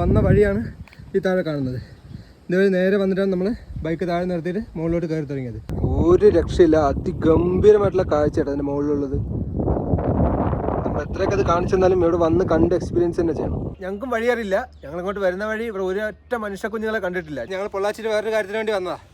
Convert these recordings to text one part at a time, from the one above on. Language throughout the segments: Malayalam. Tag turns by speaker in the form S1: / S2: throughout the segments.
S1: വന്ന വഴിയാണ് ഈ താഴെ കാണുന്നത്. ഇതുവഴി നേരെ വന്നിട്ടാണ് നമ്മൾ ബൈക്ക് താഴെ നിർത്തിയിട്ട് മുകളിലോട്ട് കയറി തുടങ്ങിയത്. ഒരു രക്ഷയില്ല. അതിഗംഭീരമായിട്ടുള്ള കാഴ്ചയാണ് അതിന്റെ മുകളിലുള്ളത്. നമ്മൾ എത്രയൊക്കെ അത് കാണിച്ചു തന്നാലും ഇവിടെ വന്ന് കണ്ട് എക്സ്പീരിയൻസ് തന്നെ ചെയ്യണം. ഞങ്ങൾക്കും വഴി അറിയില്ല ഞങ്ങൾ ഇങ്ങോട്ട് വരുന്ന വഴി ഇവിടെ ഒരൊറ്റ മനുഷ്യ കുഞ്ഞുങ്ങളെ കണ്ടിട്ടില്ല. ഞങ്ങൾ പൊള്ളാച്ചിയിൽ വേറൊരു കാര്യത്തിന് വേണ്ടി വന്നതാണ്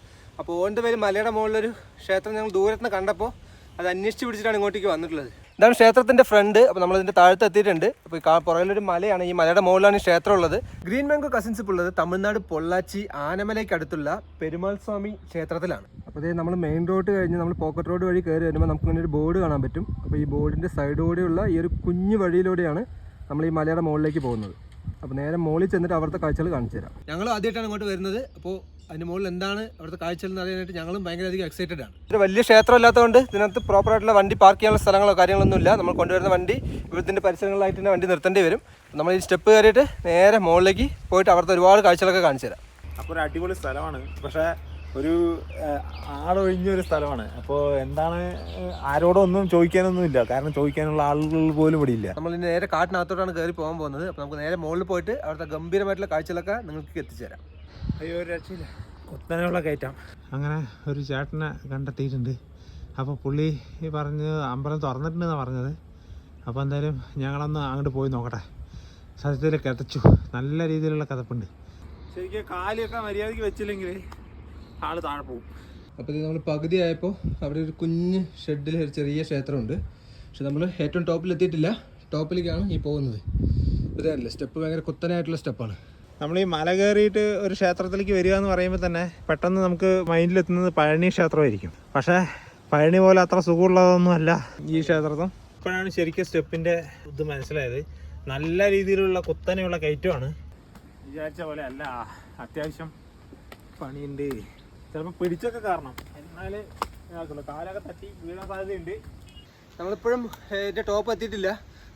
S1: അപ്പോൾ ഓന്റെ പേര് മലയുടെ മുകളിലൊരു ക്ഷേത്രം ഞങ്ങൾ ദൂരത്തുനിന്ന് കണ്ടപ്പോൾ അത് അന്വേഷിച്ച് പിടിച്ചിട്ടാണ് ഇങ്ങോട്ടേക്ക് വന്നിട്ടുള്ളത്. ഇതാണ് ക്ഷേത്രത്തിന്റെ ഫ്രണ്ട്. അപ്പോൾ ഇതിന്റെ താഴത്ത് എത്തിയിട്ടുണ്ട്. അപ്പോൾ പുറകിലൊരു മലയാണ്. ഈ മലയുടെ മുകളിലാണ് ഈ ക്ഷേത്രം ഉള്ളത് ഗ്രീൻ മാംഗോ കസിൻസ് ഇപ്പോൾ ഉള്ളത് തമിഴ്നാട് പൊള്ളാച്ചി ആനമലയ്ക്ക് അടുത്തുള്ള പെരുമാൾ സ്വാമി ക്ഷേത്രത്തിലാണ്. അപ്പോൾ ഇതേ നമ്മൾ മെയിൻ റോഡ് കഴിഞ്ഞ് നമ്മൾ പോക്കറ്റ് റോഡ് വഴി കയറി വരുമ്പോൾ നമുക്ക് ഇങ്ങനെ ഒരു ബോർഡ് കാണാൻ പറ്റും. അപ്പോൾ ഈ ബോർഡിന്റെ സൈഡോടെയുള്ള ഈ ഒരു കുഞ്ഞു വഴിയിലൂടെയാണ് നമ്മൾ ഈ മലയുടെ മുകളിലേക്ക് പോകുന്നത്. അപ്പോൾ നേരെ മുകളിൽ ചെന്നിട്ട് അവിടുത്തെ കാഴ്ചകൾ കാണിച്ചു തരാം. ഞങ്ങൾ ആദ്യമായിട്ടാണ് ഇങ്ങോട്ട് വരുന്നത്. അപ്പോൾ അതിന് മുകളിൽ എന്താണ് അവിടുത്തെ കാഴ്ച എന്ന് അറിയാനായിട്ട് ഞങ്ങളും ഭയങ്കര അധികം എക്സൈറ്റഡ് ആണ്. ഒരു വലിയ ക്ഷേത്രം ഇല്ലാത്തതുകൊണ്ട് ഇതിനകത്ത് പ്രോപ്പർ ആയിട്ടുള്ള വണ്ടി പാർക്ക് ചെയ്യാനുള്ള സ്ഥലങ്ങളോ കാര്യങ്ങളൊന്നും ഇല്ല. നമ്മൾ കൊണ്ടുവരുന്ന വണ്ടി ഇവിടുത്തെ പരിസരങ്ങളിലായിട്ട് തന്നെ വണ്ടി നിർത്തേണ്ടി വരും. നമ്മൾ ഈ സ്റ്റെപ്പ് കയറിയിട്ട് നേരെ മുകളിലേക്ക് പോയിട്ട് അവിടുത്തെ ഒരുപാട് കാഴ്ചകളൊക്കെ കാണിച്ചു തരാം.
S2: അപ്പോൾ ഒരു അടിപൊളി സ്ഥലമാണ്. പക്ഷേ ഒരു ആളൊഴിഞ്ഞ ഒരു സ്ഥലമാണ്. അപ്പോൾ എന്താണ് ആരോടൊന്നും ചോദിക്കാനൊന്നും ഇല്ല. ചോദിക്കാനൊന്നുമില്ല കാരണം ചോദിക്കാനുള്ള ആളുകൾ പോലും ഇവിടെ ഇല്ല.
S1: നമ്മൾ ഇനി നേരെ കാട്ടിനകത്തോട്ടാണ് കയറി പോകാൻ പോകുന്നത്. അപ്പോൾ നമുക്ക് നേരെ മുകളിൽ പോയിട്ട് അവിടുത്തെ ഗംഭീരമായിട്ടുള്ള കാഴ്ചകളൊക്കെ നിങ്ങൾക്ക് എത്തിച്ചു തരാം.
S2: അയ്യോ ഒരു രക്ഷയില്ല. കുത്തനെയുള്ള കയറ്റാം. അങ്ങനെ ഒരു ചേട്ടനെ കണ്ടെത്തിയിട്ടുണ്ട്. അപ്പോൾ പുള്ളി ഈ പറഞ്ഞ് അമ്പലം തുറന്നിട്ടുണ്ടെന്നാണ് പറഞ്ഞത്. അപ്പോൾ എന്തായാലും ഞങ്ങളൊന്ന് അങ്ങോട്ട് പോയി നോക്കട്ടെ. സത്യത്തിൽ കിതച്ചു. നല്ല രീതിയിലുള്ള കിതപ്പുണ്ട്. ശരിക്കും കാലിയൊക്കെ മര്യാദയ്ക്ക് വെച്ചില്ലെങ്കിൽ ആൾ താഴെ പോകും.
S1: അപ്പോൾ ഇത് നമ്മൾ പകുതി ആയപ്പോൾ അവിടെ ഒരു കുഞ്ഞ് ഷെഡിൽ ഒരു ചെറിയ ക്ഷേത്രമുണ്ട്. പക്ഷെ നമ്മൾ ഏറ്റവും ടോപ്പിൽ എത്തിയിട്ടില്ല ടോപ്പിലേക്കാണ് ഈ പോകുന്നത്. ഇതല്ലേ സ്റ്റെപ്പ് ഭയങ്കര കുത്തനായിട്ടുള്ള സ്റ്റെപ്പാണ്.
S2: നമ്മൾ ഈ മല കയറിയിട്ട് ഒരു ക്ഷേത്രത്തിലേക്ക് വരിക എന്ന് പറയുമ്പോൾ തന്നെ പെട്ടെന്ന് നമുക്ക് മൈൻഡിലെത്തുന്നത് പഴനി ക്ഷേത്രമായിരിക്കും. പക്ഷേ പഴനി പോലെ അത്ര സുഖമുള്ളതൊന്നും അല്ല ഈ ക്ഷേത്രത്തും. ഇപ്പോഴാണ് ശരിക്കും സ്റ്റെപ്പിന്റെ ഇത് മനസ്സിലായത്. നല്ല രീതിയിലുള്ള കുത്തനെയുള്ള കയറ്റമാണ്. വിചാരിച്ച പോലെ അല്ല. അത്യാവശ്യം പണിയുണ്ട്. ചിലപ്പോൾ പിടിച്ചൊക്കെ കാരണം എന്നാലേ കാലൊക്കെ തട്ടി വീഴാൻ സാധ്യതയുണ്ട്.
S1: നമ്മളിപ്പോഴും ഇതിന്റെ ടോപ്പ് എത്തിയിട്ടില്ല.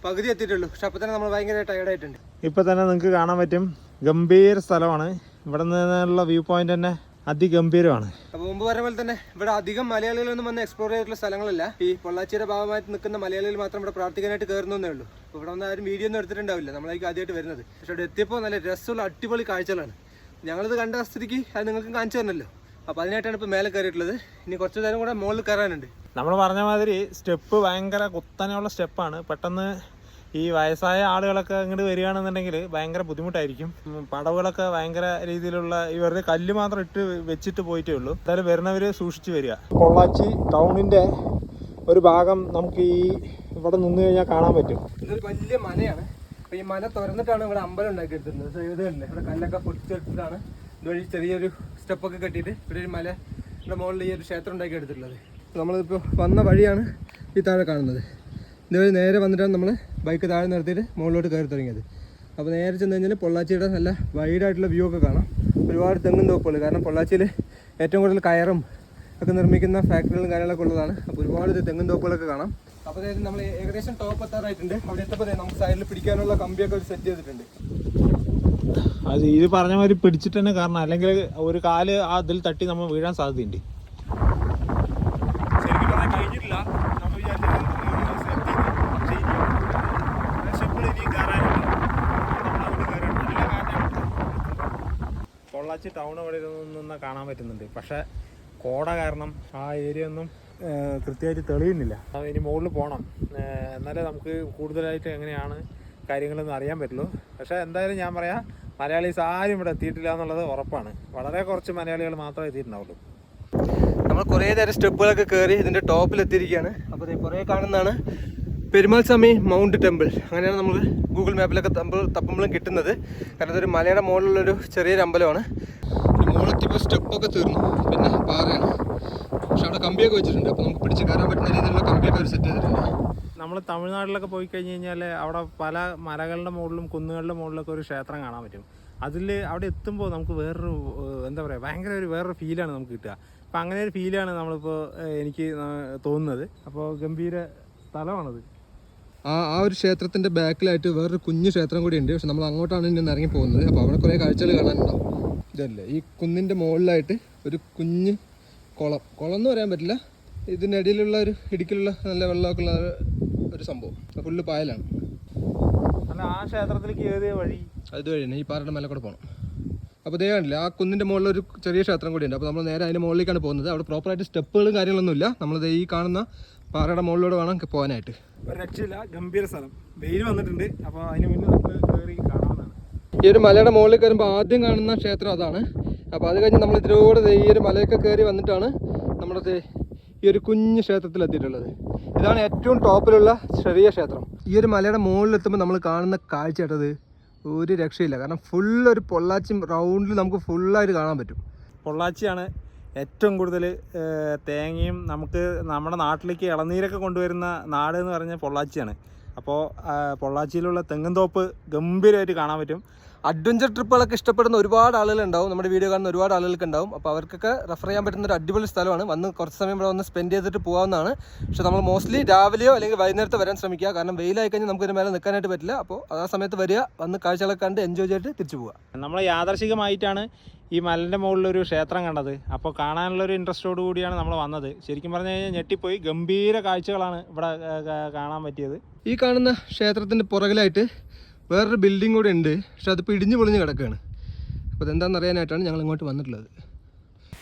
S1: പകുതി എത്തിയിട്ടുള്ളൂ. പക്ഷെ അപ്പോൾ തന്നെ നമ്മൾ ഭയങ്കര ടയർഡായിട്ടുണ്ട്
S2: ഇപ്പം തന്നെ നിങ്ങൾക്ക് കാണാൻ പറ്റും. ഗംഭീര സ്ഥലമാണ്. ഇവിടെ നിന്നുള്ള വ്യൂ പോയിന്റ് തന്നെ അതിഗംഭീരമാണ്.
S1: അപ്പൊ മുമ്പ് പറഞ്ഞ പോലെ തന്നെ ഇവിടെ അധികം മലയാളികളൊന്നും വന്ന് എക്സ്പ്ലോർ ചെയ്തിട്ടുള്ള സ്ഥലങ്ങളല്ല. ഈ പൊള്ളാച്ചിയുടെ ഭാഗമായിട്ട് നിൽക്കുന്ന മലയാളികൾ മാത്രം ഇവിടെ പ്രാർത്ഥിക്കാനായിട്ട് കയറുന്നേ ഉള്ളൂ. അപ്പോൾ ഇവിടെ വന്ന് ആരും വീഡിയോ ഒന്നും എടുത്തിട്ടുണ്ടാവില്ല. നമ്മളായിരിക്കും ആദ്യമായിട്ട് വരുന്നത്. പക്ഷെ ഇവിടെ എത്തിയപ്പോൾ നല്ല രസമുള്ള അടിപൊളി കാഴ്ചകളാണ്. ഞങ്ങളിത് കണ്ട സ്ഥിതിക്ക് അത് നിങ്ങൾക്ക് കാണിച്ചു തരണല്ലോ. അപ്പോൾ അതിനായിട്ടാണ് ഇപ്പോൾ മേലെ കയറിയിട്ടുള്ളത്. ഇനി കുറച്ചു നേരം കൂടെ മുകളിൽ കയറാനുണ്ട്.
S2: നമ്മൾ പറഞ്ഞ മാതിരി സ്റ്റെപ്പ് ഭയങ്കര കുത്തനെയുള്ള സ്റ്റെപ്പാണ്. പെട്ടെന്ന് ഈ വയസ്സായ ആളുകളൊക്കെ ഇങ്ങോട്ട് വരികയാണെന്നുണ്ടെങ്കിൽ ഭയങ്കര ബുദ്ധിമുട്ടായിരിക്കും. പടവുകളൊക്കെ ഭയങ്കര രീതിയിലുള്ള ഈ വെറുതെ കല്ല് മാത്രം ഇട്ട് വെച്ചിട്ട് പോയിട്ടേ ഉള്ളൂ. എന്തായാലും വരുന്നവർ സൂക്ഷിച്ചു വരിക. പൊള്ളാച്ചി ടൗണിന്റെ ഒരു ഭാഗം നമുക്ക് ഈ ഇവിടെ നിന്ന് കഴിഞ്ഞാൽ കാണാൻ പറ്റും.
S1: ഇതൊരു വലിയ മലയാണ് അപ്പോൾ ഈ മല തുറന്നിട്ടാണ് ഇവിടെ അമ്പലം ഉണ്ടാക്കി എടുത്തിരുന്നത് ഇവിടെ കല്ലൊക്കെ പൊട്ടിച്ചെടുത്തിട്ടാണ് ഇതുവഴി ചെറിയൊരു സ്റ്റെപ്പൊക്കെ കെട്ടിയിട്ട് ഇവിടെ ഒരു മല ഇവിടെ മുകളിൽ ഈ ഒരു ക്ഷേത്രം ഉണ്ടാക്കി എടുത്തിട്ടുള്ളത്. നമ്മളിപ്പോൾ വന്ന വഴിയാണ് ഈ താഴെ കാണുന്നത്. ഇതുവഴി നേരെ വന്നിട്ടാണ് നമ്മൾ ബൈക്ക് താഴെ നിർത്തിയിട്ട് മുകളിലോട്ട് കയറി തുടങ്ങിയത്. അപ്പോൾ നേരെ ചെന്ന് കഴിഞ്ഞാൽ പൊള്ളാച്ചിയുടെ നല്ല വൈഡായിട്ടുള്ള വ്യൂ ഒക്കെ കാണാം. ഒരുപാട് തെങ്ങും തോപ്പുകൾ കാരണം പൊള്ളാച്ചിയിൽ ഏറ്റവും കൂടുതൽ കയറും ഒക്കെ നിർമ്മിക്കുന്ന ഫാക്ടറികളും കാര്യങ്ങളൊക്കെ ഉള്ളതാണ്. അപ്പോൾ ഒരുപാട് ഇത് തെങ്ങും തോപ്പുകളൊക്കെ കാണാം. അപ്പോൾ അതായത് നമ്മൾ ഏകദേശം ടോപ്പ് എത്താറായിട്ടുണ്ട്. അവിടെ എത്തപ്പോൾ നമുക്ക് സൈഡിൽ പിടിക്കാനുള്ള കമ്പിയൊക്കെ ഒരു സെറ്റ് ചെയ്തിട്ടുണ്ട്.
S2: അത് ഇത് പറഞ്ഞ മാതിരി പിടിച്ചിട്ട് തന്നെ കാരണം അല്ലെങ്കിൽ ഒരു കാൽ അതിൽ ഇതിൽ തട്ടി നമ്മൾ വീഴാൻ സാധ്യതയുണ്ട്. ശരിക്കും പറഞ്ഞാൽ കഴിഞ്ഞിട്ടില്ല. നമ്മൾ പൊള്ളാച്ചി ടൗൺ അവിടെ നിന്ന് കാണാൻ പറ്റുന്നുണ്ട്. പക്ഷെ കോട കാരണം ആ ഏരിയ ഒന്നും കൃത്യമായിട്ട് തെളിയുന്നില്ല. ഇനി മുകളിൽ പോകണം എന്നാലേ നമുക്ക് കൂടുതലായിട്ട് എങ്ങനെയാണ് കാര്യങ്ങളൊന്നും അറിയാൻ പറ്റുള്ളൂ. പക്ഷേ എന്തായാലും ഞാൻ പറയാം മലയാളീസ് ആരും ഇവിടെ എത്തിയിട്ടില്ല എന്നുള്ളത് ഉറപ്പാണ്. വളരെ കുറച്ച് മലയാളികൾ മാത്രമേ എത്തിയിട്ടുണ്ടാവുള്ളൂ.
S1: നമ്മൾ കുറേ നേരം സ്റ്റെപ്പുകളൊക്കെ കയറി ഇതിന്റെ ടോപ്പിൽ എത്തിയിരിക്കുകയാണ് അപ്പോൾ കുറേ കാണുന്നതാണ്. Perumal Swami mount temple. അങ്ങനെയാണ് നമ്മൾ ഗൂഗിൾ മാപ്പിലൊക്കെ തമ്പിൾ തപ്പുമ്പോഴും കിട്ടുന്നത്. കാരണം ഇതൊരു മലയുടെ മുകളിലുള്ളൊരു ചെറിയൊരു അമ്പലമാണ്. മുകളെത്തിയപ്പോൾ സ്റ്റെപ്പൊക്കെ തീർന്നു. പിന്നെ പാറയാണ്. പക്ഷെ അവിടെ കമ്പിയൊക്കെ വെച്ചിട്ടുണ്ട്. അപ്പോൾ നമുക്ക് പിടിച്ച് കയറാൻ പറ്റുന്ന രീതിയിലുള്ള കമ്പിയൊക്കെ സെറ്റ് ചെയ്തിട്ടുണ്ട്.
S2: നമ്മൾ തമിഴ്നാട്ടിലൊക്കെ പോയി കഴിഞ്ഞ് കഴിഞ്ഞാൽ അവിടെ പല മലകളുടെ മുകളിലും കുന്നുകളുടെ മുകളിലൊക്കെ ഒരു ക്ഷേത്രം കാണാൻ പറ്റും. അതിൽ അവിടെ എത്തുമ്പോൾ നമുക്ക് വേറൊരു എന്താ പറയുക ഭയങ്കര ഒരു വേറൊരു ഫീലാണ് നമുക്ക് കിട്ടുക. അപ്പം അങ്ങനെ ഒരു ഫീലാണ് നമ്മളിപ്പോൾ എനിക്ക് തോന്നുന്നത്. അപ്പോൾ ഗംഭീര സ്ഥലമാണത്.
S1: ആ ആ ഒരു ക്ഷേത്രത്തിന്റെ ബാക്കിലായിട്ട് വേറൊരു കുഞ്ഞു ക്ഷേത്രം കൂടി ഉണ്ട്. പക്ഷെ നമ്മൾ അങ്ങോട്ടാണ് ഇന്ന് ഇറങ്ങി പോകുന്നത് അപ്പോൾ അവിടെ കുറേ കാഴ്ചകൾ കാണാനുണ്ടാവും ഇതല്ലേ ഈ കുന്നിന്റെ മുകളിലായിട്ട് ഒരു കുഞ്ഞ് കുളം. കുളം എന്ന് പറയാൻ പറ്റില്ല. ഇതിനിടയിലുള്ള ഒരു ഇടുക്കിലുള്ള നല്ല വെള്ളമൊക്കെ ഉള്ള ഒരു- സംഭവം. ഫുള്ള് പായലാണ്.
S2: അല്ല ആ ക്ഷേത്രത്തിലേക്ക് ഏത് വഴി.
S1: അതുവഴിയാണ് ഈ പാറയുടെ മേലെ കൂടെ പോകണം അപ്പോൾ ഇതേ കണ്ടില്ല ആ കുന്നിന്റെ മുകളിൽ ഒരു ചെറിയ ക്ഷേത്രം കൂടി ഉണ്ട്. അപ്പോൾ നമ്മൾ നേരെ അതിന്റെ മുകളിലേക്കാണ് പോകുന്നത്. അവിടെ പ്രോപ്പറായിട്ട് സ്റ്റെപ്പുകളും കാര്യങ്ങളൊന്നുമില്ല. നമ്മളിത് ഈ കാണുന്ന പാറയുടെ മുകളിലൂടെ വേണം പോകാനായിട്ട്.
S2: രക്ഷയില്ല ഗംഭീര സ്ഥലം. വെയിൽ വന്നിട്ടുണ്ട് അപ്പോൾ അതിന് മുന്നേ നമുക്ക് കയറി കാണാവുന്നതാണ്.
S1: ഈ ഒരു മലയുടെ മുകളിൽ കയറുമ്പോൾ ആദ്യം കാണുന്ന ക്ഷേത്രം അതാണ്. അപ്പോൾ അത് കഴിഞ്ഞ് നമ്മൾ ഇതിലൂടെ ഈ ഒരു മലയൊക്കെ കയറി വന്നിട്ടാണ് നമ്മുടെ ഈ ഒരു കുഞ്ഞ് ക്ഷേത്രത്തിൽ എത്തിയിട്ടുള്ളത്. ഇതാണ് ഏറ്റവും ടോപ്പിലുള്ള ചെറിയ ക്ഷേത്രം. ഈ ഒരു മലയുടെ മുകളിൽ എത്തുമ്പോൾ നമ്മൾ കാണുന്ന കാഴ്ചയായിട്ടത് ഒരു രക്ഷയില്ല. കാരണം ഫുൾ ഒരു പൊള്ളാച്ചി റൗണ്ടിൽ നമുക്ക് ഫുള്ളായിട്ട് കാണാൻ പറ്റും.
S2: പൊള്ളാച്ചിയാണ് ഏറ്റവും കൂടുതൽ തേങ്ങയും നമുക്ക് നമ്മുടെ നാട്ടിലേക്ക് ഇളനീരൊക്കെ കൊണ്ടുവരുന്ന നാട് എന്ന് പറഞ്ഞാൽ പൊള്ളാച്ചിയാണ്. അപ്പോൾ പൊള്ളാച്ചിയിലുള്ള തെങ്ങുംതോപ്പ് ഗംഭീരമായിട്ട് കാണാൻ പറ്റും.
S1: അഡ്വഞ്ചർ ട്രിപ്പുകളൊക്കെ ഇഷ്ടപ്പെടുന്ന ഒരുപാട് ആളുകൾ ഉണ്ടാവും. നമ്മുടെ വീഡിയോ കാണുന്ന ഒരുപാട് ആളുകൾക്ക് ഉണ്ടാവും. അപ്പോൾ അവർക്കൊക്കെ റെഫർ ചെയ്യാൻ പറ്റുന്ന ഒരു അടിപൊളി സ്ഥലമാണ്. വന്ന് കുറച്ച് സമയം ഇവിടെ വന്ന് സ്പെൻഡ് ചെയ്തിട്ട് പോകാവുന്നതാണ്. പക്ഷേ നമ്മൾ മോസ്റ്റ്ലി രാവിലെയോ അല്ലെങ്കിൽ വൈകുന്നേരത്തെ വരാൻ ശ്രമിക്കുക. കാരണം വെയിലായി കഴിഞ്ഞാൽ നമുക്ക് ഇതിന് മേലെ നിൽക്കാനായിട്ട് പറ്റില്ല. അപ്പോൾ ആ സമയത്ത് വരിക. വന്ന് കാഴ്ചകളൊക്കെ കണ്ട് എൻജോയ് ചെയ്തിട്ട് തിരിച്ചു പോവുക.
S2: നമ്മൾ യാദർശികമായിട്ടാണ് ഈ മലന്റെ മുകളിലൊരു ക്ഷേത്രം കണ്ടത്. അപ്പോൾ കാണാനുള്ളൊരു ഇൻട്രസ്റ്റോട് കൂടിയാണ് നമ്മൾ വന്നത്. ശരിക്കും പറഞ്ഞു കഴിഞ്ഞാൽ ഞെട്ടിപ്പോയി. ഗംഭീര കാഴ്ചകളാണ് ഇവിടെ കാണാൻ പറ്റിയത്.
S1: ഈ കാണുന്ന ക്ഷേത്രത്തിന്റെ പുറകിലായിട്ട് വേറൊരു ബിൽഡിംഗ് കൂടെ ഉണ്ട്. പക്ഷെ അത് പിടിഞ്ഞു പൊളിഞ്ഞ് കിടക്കുകയാണ് അപ്പോൾ അതെന്താണെന്ന് അറിയാനായിട്ടാണ് ഞങ്ങൾ ഇങ്ങോട്ട് വന്നിട്ടുള്ളത്.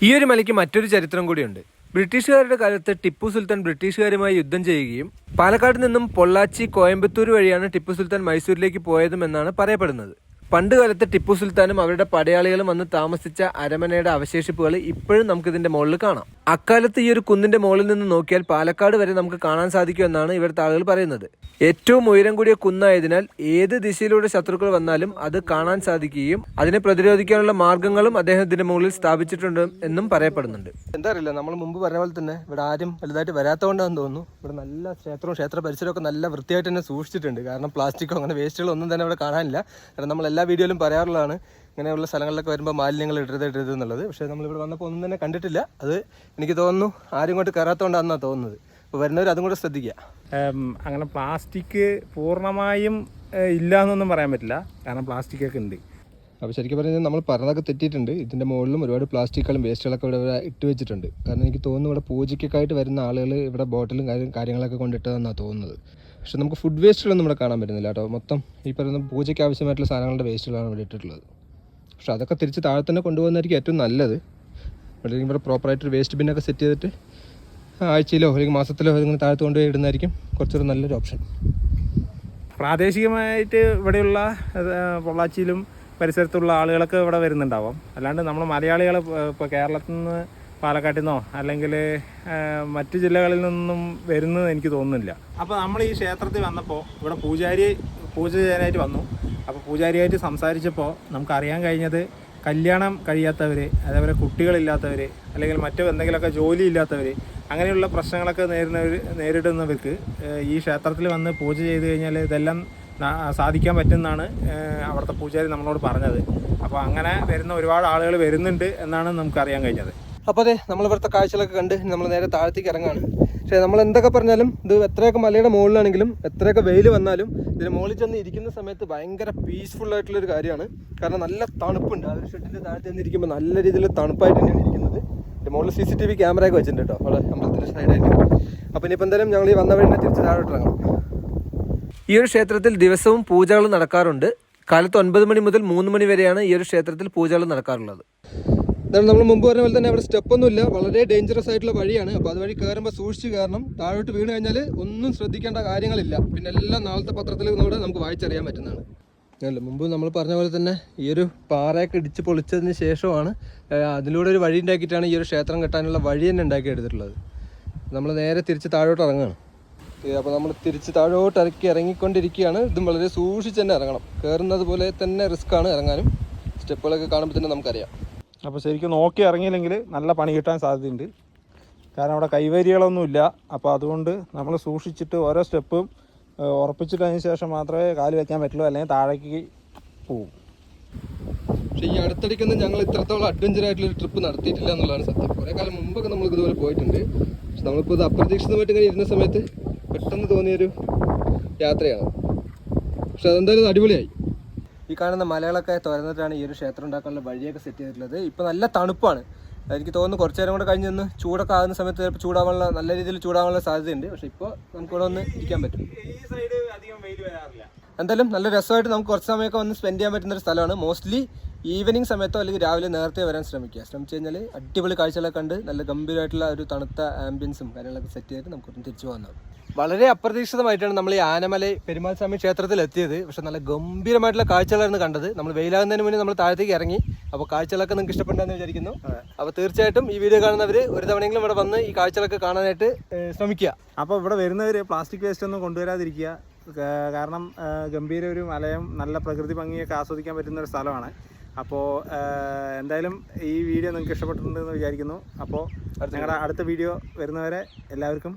S1: ഈ ഒരു മലയ്ക്ക് മറ്റൊരു ചരിത്രം കൂടിയുണ്ട്. ബ്രിട്ടീഷുകാരുടെ കാലത്ത് ടിപ്പു സുൽത്താൻ ബ്രിട്ടീഷുകാരുമായി യുദ്ധം ചെയ്യുകയും പാലക്കാട് നിന്നും പൊള്ളാച്ചി കോയമ്പത്തൂർ വഴിയാണ് ടിപ്പു സുൽത്താൻ മൈസൂരിലേക്ക് പോയതും എന്നാണ് പറയപ്പെടുന്നത്. പണ്ട് കാലത്ത് ടിപ്പു സുൽത്താനും അവരുടെ പടയാളികളും വന്ന് താമസിച്ച അരമനയുടെ അവശേഷിപ്പുകൾ ഇപ്പോഴും നമുക്ക് ഇതിന്റെ മുകളിൽ കാണാം. അക്കാലത്ത് ഈ ഒരു കുന്നിന്റെ മുകളിൽ നിന്ന് നോക്കിയാൽ പാലക്കാട് വരെ നമുക്ക് കാണാൻ സാധിക്കുമെന്നാണ് ഇവിടുത്തെ ആളുകൾ പറയുന്നത്. ഏറ്റവും ഉയരം കൂടിയ കുന്നായതിനാൽ ഏത് ദിശയിലൂടെ ശത്രുക്കൾ വന്നാലും അത് കാണാൻ സാധിക്കുകയും അതിനെ പ്രതിരോധിക്കാനുള്ള മാർഗങ്ങളും അദ്ദേഹം ഇതിന്റെ മുകളിൽ സ്ഥാപിച്ചിട്ടുണ്ട് എന്നും പറയപ്പെടുന്നുണ്ട്. എന്താ അറിയില്ല നമ്മൾ മുമ്പ് പറഞ്ഞ പോലെ തന്നെ ഇവിടെ ആരും വലുതായിട്ട് വരാത്തതുകൊണ്ടാണെന്ന് തോന്നുന്നു. ഇവിടെ നല്ല ക്ഷേത്രവും ക്ഷേത്ര ഒക്കെ നല്ല വൃത്തിയായിട്ട് തന്നെ സൂക്ഷിച്ചിട്ടുണ്ട്. കാരണം പ്ലാസ്റ്റിക്കോ അങ്ങനെ വേസ്റ്റുകളോ ഒന്നും തന്നെ ഇവിടെ കാണാനില്ല. കാരണം നമ്മൾ എല്ലാ വീഡിയോയിലും പറയാറുള്ളതാണ്. ഇങ്ങനെയുള്ള സ്ഥലങ്ങളിലൊക്കെ വരുമ്പോൾ മാലിന്യങ്ങൾ ഇടരുത് ഇടരുത് എന്നുള്ളത്. പക്ഷേ നമ്മളിവിടെ വന്നപ്പോൾ ഒന്നും തന്നെ കണ്ടിട്ടില്ല. അത് എനിക്ക് തോന്നുന്നു ആരും ഇങ്ങോട്ട് കയറാത്തതുകൊണ്ടാണെന്നാണ് തോന്നുന്നത്. അപ്പോൾ വരുന്നവർ അതും കൂടെ ശ്രദ്ധിക്കുക
S2: അങ്ങനെ പ്ലാസ്റ്റിക് പൂർണമായും ഇല്ല എന്നൊന്നും പറയാൻ പറ്റില്ല. കാരണം പ്ലാസ്റ്റിക്കൊക്കെ ഉണ്ട്.
S1: അപ്പോൾ ശരിക്കും പറഞ്ഞാൽ നമ്മൾ പറഞ്ഞതൊക്കെ തെറ്റിയിട്ടുണ്ട്. ഇതിന്റെ മുകളിലും ഒരുപാട് പ്ലാസ്റ്റിക്കുകളും വേസ്റ്റുകളൊക്കെ ഇവിടെ ഇവിടെ ഇട്ട് വെച്ചിട്ടുണ്ട്. കാരണം എനിക്ക് തോന്നുന്നു ഇവിടെ പൂജയ്ക്കൊക്കെ ആയിട്ട് വരുന്ന ആളുകൾ ഇവിടെ ബോട്ടിലും കാര്യം കാര്യങ്ങളൊക്കെ കൊണ്ടിട്ടതെന്നാണ് തോന്നുന്നത്. പക്ഷെ നമുക്ക് ഫുഡ് വേസ്റ്റുകളൊന്നും ഇവിടെ കാണാൻ പറ്റുന്നില്ല കേട്ടോ. മൊത്തം ഈ പറയുന്ന പൂജയ്ക്ക് ആവശ്യമായിട്ടുള്ള സാധനങ്ങളുടെ വേസ്റ്റുകളാണ് ഇവിടെ ഇട്ടിട്ടുള്ളത്. പക്ഷെ അതൊക്കെ തിരിച്ച് താഴെ തന്നെ കൊണ്ടുപോകുന്നതായിരിക്കും ഏറ്റവും നല്ലത്. ഇവിടെ ഇവിടെ പ്രോപ്പറായിട്ടൊരു വേസ്റ്റ് ബിന്നൊക്കെ സെറ്റ് ചെയ്തിട്ട് ആഴ്ചയിലോ അല്ലെങ്കിൽ മാസത്തിലോ ഇങ്ങനെ താഴത്ത് കൊണ്ടുപോയി ഇടുന്നതായിരിക്കും കുറച്ചൊരു നല്ലൊരു ഓപ്ഷൻ
S2: പ്രാദേശികമായിട്ട് ഇവിടെയുള്ള പൊള്ളാച്ചിയിലും പരിസരത്തുള്ള ആളുകളൊക്കെ ഇവിടെ വരുന്നുണ്ടാവും. അല്ലാണ്ട് നമ്മൾ മലയാളികൾ ഇപ്പോൾ കേരളത്തിൽ നിന്ന് പാലക്കാട്ടിൽ നിന്നോ അല്ലെങ്കിൽ മറ്റു ജില്ലകളിൽ നിന്നും വരുന്നത് എനിക്ക് തോന്നുന്നില്ല. അപ്പോൾ നമ്മൾ ഈ ക്ഷേത്രത്തിൽ വന്നപ്പോൾ ഇവിടെ പൂജാരി പൂജ ചെയ്യാനായിട്ട് വന്നു. അപ്പോൾ പൂജാരിയായിട്ട് സംസാരിച്ചപ്പോൾ നമുക്കറിയാൻ കഴിഞ്ഞത് കല്യാണം കഴിയാത്തവർ അതേപോലെ കുട്ടികളില്ലാത്തവർ അല്ലെങ്കിൽ മറ്റു എന്തെങ്കിലുമൊക്കെ ജോലി ഇല്ലാത്തവർ അങ്ങനെയുള്ള പ്രശ്നങ്ങളൊക്കെ നേരിടുന്നവർ നേരിടുന്നവർക്ക് ഈ ക്ഷേത്രത്തിൽ വന്ന് പൂജ ചെയ്ത് കഴിഞ്ഞാൽ ഇതെല്ലാം സാധിക്കാൻ പറ്റുന്നതാണ് അവിടുത്തെ പൂജാരി നമ്മളോട് പറഞ്ഞത്. അപ്പോൾ അങ്ങനെ വരുന്ന ഒരുപാട് ആളുകൾ വരുന്നുണ്ട് എന്നാണ് നമുക്കറിയാൻ കഴിഞ്ഞത്.
S1: അപ്പോൾ അതെ നമ്മൾ ഇവിടുത്തെ കാഴ്ചകളൊക്കെ കണ്ട് നമ്മൾ നേരെ താഴത്തേക്ക് ഇറങ്ങാണ്. പക്ഷേ നമ്മൾ എന്തൊക്കെ പറഞ്ഞാലും ഇത് എത്രയൊക്കെ മലയുടെ മുകളിലാണെങ്കിലും എത്രയൊക്കെ വെയിൽ വന്നാലും ഇതിന് മുകളിൽ ചെന്ന് ഇരിക്കുന്ന സമയത്ത് ഭയങ്കര പീസ്ഫുൾ ആയിട്ടുള്ളൊരു കാര്യമാണ്. കാരണം നല്ല തണുപ്പുണ്ട്. ആ ഒരു ഷെഡിന്റെ താഴത്ത് ചെന്നിരിക്കുമ്പോൾ നല്ല രീതിയിൽ തണുപ്പായിട്ട് തന്നെയാണ് ഇരിക്കുന്നത്. ഇതിന്റെ മുകളിൽ സി സി ടി വി ക്യാമറയൊക്കെ വെച്ചിട്ടുണ്ട് കേട്ടോ അവിടെ അമ്പലത്തിന്റെ സൈഡായിട്ട് അപ്പോൾ ഇനിയിപ്പോൾ എന്തായാലും ഞങ്ങൾ ഈ വന്ന വഴി തിരിച്ച് താഴോട്ട് ഇറങ്ങണം. ഈ ഒരു ക്ഷേത്രത്തിൽ ദിവസവും പൂജകൾ നടക്കാറുണ്ട്. കാലത്ത് ഒൻപത് മണി മുതൽ മൂന്ന് മണി വരെയാണ് ഈ ഒരു ക്ഷേത്രത്തിൽ പൂജകൾ നടക്കാറുള്ളത്. ഇതാണ് നമ്മൾ മുമ്പ് പറഞ്ഞ പോലെ തന്നെ അവിടെ സ്റ്റെപ്പ് ഒന്നുമില്ല വളരെ ഡേഞ്ചറസ് ആയിട്ടുള്ള വഴിയാണ്. അപ്പോൾ അതുവഴി കയറുമ്പോൾ സൂക്ഷിച്ച് കയറണം. താഴോട്ട് വീണ് കഴിഞ്ഞാൽ ഒന്നും ശ്രദ്ധിക്കേണ്ട കാര്യങ്ങളില്ല. പിന്നെ എല്ലാം നാളത്തെ പത്രത്തിൽ കൂടെ നമുക്ക് വായിച്ചറിയാൻ പറ്റുന്നതാണ്. അല്ല മുമ്പ് നമ്മൾ പറഞ്ഞ പോലെ തന്നെ ഈ ഒരു പാറയൊക്കെ ഇടിച്ച് പൊളിച്ചതിന് ശേഷമാണ് അതിലൂടെ ഒരു വഴി ഉണ്ടാക്കിയിട്ടാണ് ഈ ഒരു ക്ഷേത്രം കെട്ടാനുള്ള വഴി തന്നെ ഉണ്ടാക്കി എടുത്തിട്ടുള്ളത് നമ്മൾ നേരെ തിരിച്ച് താഴോട്ട് ഇറങ്ങുകയാണ്. അപ്പോൾ നമ്മൾ തിരിച്ച് താഴോട്ട് ഇറക്കി ഇറങ്ങിക്കൊണ്ടിരിക്കുകയാണ്. ഇതും വളരെ സൂക്ഷിച്ച് തന്നെ ഇറങ്ങണം. കയറുന്നത് പോലെ തന്നെ റിസ്ക് ആണ് ഇറങ്ങാനും. സ്റ്റെപ്പുകളൊക്കെ കാണുമ്പോൾ തന്നെ നമുക്കറിയാം.
S2: അപ്പോൾ ശരിക്കും നോക്കി ഇറങ്ങിയില്ലെങ്കിൽ നല്ല പണി കിട്ടാൻ സാധ്യതയുണ്ട്. കാരണം അവിടെ കൈവരികളൊന്നുമില്ല. അപ്പോൾ അതുകൊണ്ട് നമ്മൾ സൂക്ഷിച്ചിട്ട് ഓരോ സ്റ്റെപ്പും ഉറപ്പിച്ചിട്ടതിന് ശേഷം മാത്രമേ കാൽ വയ്ക്കാൻ പറ്റുള്ളൂ അല്ലെങ്കിൽ താഴേക്ക് പോകും
S1: പക്ഷേ ഈ അടുത്തിടയ്ക്കൊന്നും ഞങ്ങൾ ഇത്രത്തോളം അഡ്വഞ്ചർ ആയിട്ടുള്ള ഒരു ട്രിപ്പ് നടത്തിയിട്ടില്ല എന്നുള്ളതാണ് സത്യം. കുറേ കാലം മുമ്പൊക്കെ നമ്മൾ ഇതുപോലെ പോയിട്ടുണ്ട്. പക്ഷെ നമ്മളിപ്പോൾ ഇത് അപ്രതീക്ഷിതമായിട്ട് ഇങ്ങനെ ഇരുന്ന സമയത്ത് പെട്ടെന്ന് തോന്നിയൊരു യാത്രയാണ്. പക്ഷെ അതെന്തായാലും അടിപൊളിയായി. ഈ കാണുന്ന മലകളൊക്കെ തുറന്നിട്ടാണ് ഈ ഒരു ക്ഷേത്രം ഉണ്ടാക്കാനുള്ള വഴിയൊക്കെ സെറ്റ് ചെയ്തിട്ടുള്ളത്. ഇപ്പോൾ നല്ല തണുപ്പാണ്. എനിക്ക് തോന്നുന്നു കുറച്ച് നേരം കൂടെ കഴിഞ്ഞ് ഒന്ന് ചൂടൊക്കെ ആകുന്ന സമയത്ത് ചിലപ്പോൾ ചൂടാവാനുള്ള നല്ല രീതിയിൽ ചൂടാവാനുള്ള സാധ്യതയുണ്ട്. പക്ഷെ ഇപ്പോൾ നമുക്കിവിടെ ഒന്ന് ഇരിക്കാൻ പറ്റും.
S2: ഈ സൈഡ് അധികം വെയിൽ വരാറില്ല.
S1: എന്തായാലും നല്ല രസമായിട്ട് നമുക്ക് കുറച്ച് സമയമൊക്കെ വന്ന് സ്പെൻഡ് ചെയ്യാൻ പറ്റുന്ന ഒരു സ്ഥലമാണ്. മോസ്റ്റ്ലി ഈവനിങ് സമയത്തോ അല്ലെങ്കിൽ രാവിലെ നേരത്തെ വരാൻ ശ്രമിക്കുക. ശ്രമിച്ചു കഴിഞ്ഞാൽ അടിപൊളി കാഴ്ചകളൊക്കെ കണ്ട് നല്ല ഗംഭീരമായിട്ടുള്ള ഒരു തണുത്ത ആംബിയൻസും കാര്യങ്ങളൊക്കെ സെറ്റ് ചെയ്തിട്ട് നമുക്ക് തിരിച്ചു പോകുന്നതാണ് വളരെ അപ്രതീക്ഷിതമായിട്ടാണ് നമ്മൾ ഈ ആനമല പെരുമാൾ സ്വാമി ക്ഷേത്രത്തിൽ എത്തിയത്. പക്ഷെ നല്ല ഗംഭീരമായിട്ടുള്ള കാഴ്ചകളായിരുന്നു കണ്ടത്. നമ്മൾ വെയിലാകുന്നതിന് മുന്നേ നമ്മൾ താഴത്തേക്ക് ഇറങ്ങി. അപ്പോൾ കാഴ്ചകളൊക്കെ നിങ്ങൾക്ക് ഇഷ്ടപ്പെട്ടെന്ന് വിചാരിക്കുന്നു. അപ്പോൾ തീർച്ചയായിട്ടും ഈ വീഡിയോ കാണുന്നവർ ഒരു തവണയെങ്കിലും ഇവിടെ വന്ന് ഈ കാഴ്ചകളൊക്കെ കാണാനായിട്ട് ശ്രമിക്കുക.
S2: അപ്പോൾ ഇവിടെ വരുന്നവർ പ്ലാസ്റ്റിക് വേസ്റ്റ് ഒന്നും കൊണ്ടുവരാതിരിക്കുക. കാരണം ഗംഭീര ഒരു മലയും നല്ല പ്രകൃതി ഭംഗിയൊക്കെ ആസ്വദിക്കാൻ പറ്റുന്ന ഒരു സ്ഥലമാണ്. അപ്പോൾ എന്തായാലും ഈ വീഡിയോ നിങ്ങൾക്ക് ഇഷ്ടപ്പെട്ടിട്ടുണ്ടെന്ന് വിചാരിക്കുന്നു. അപ്പോൾ ഞങ്ങളുടെ അടുത്ത വീഡിയോ വരുന്നവരെ എല്ലാവർക്കും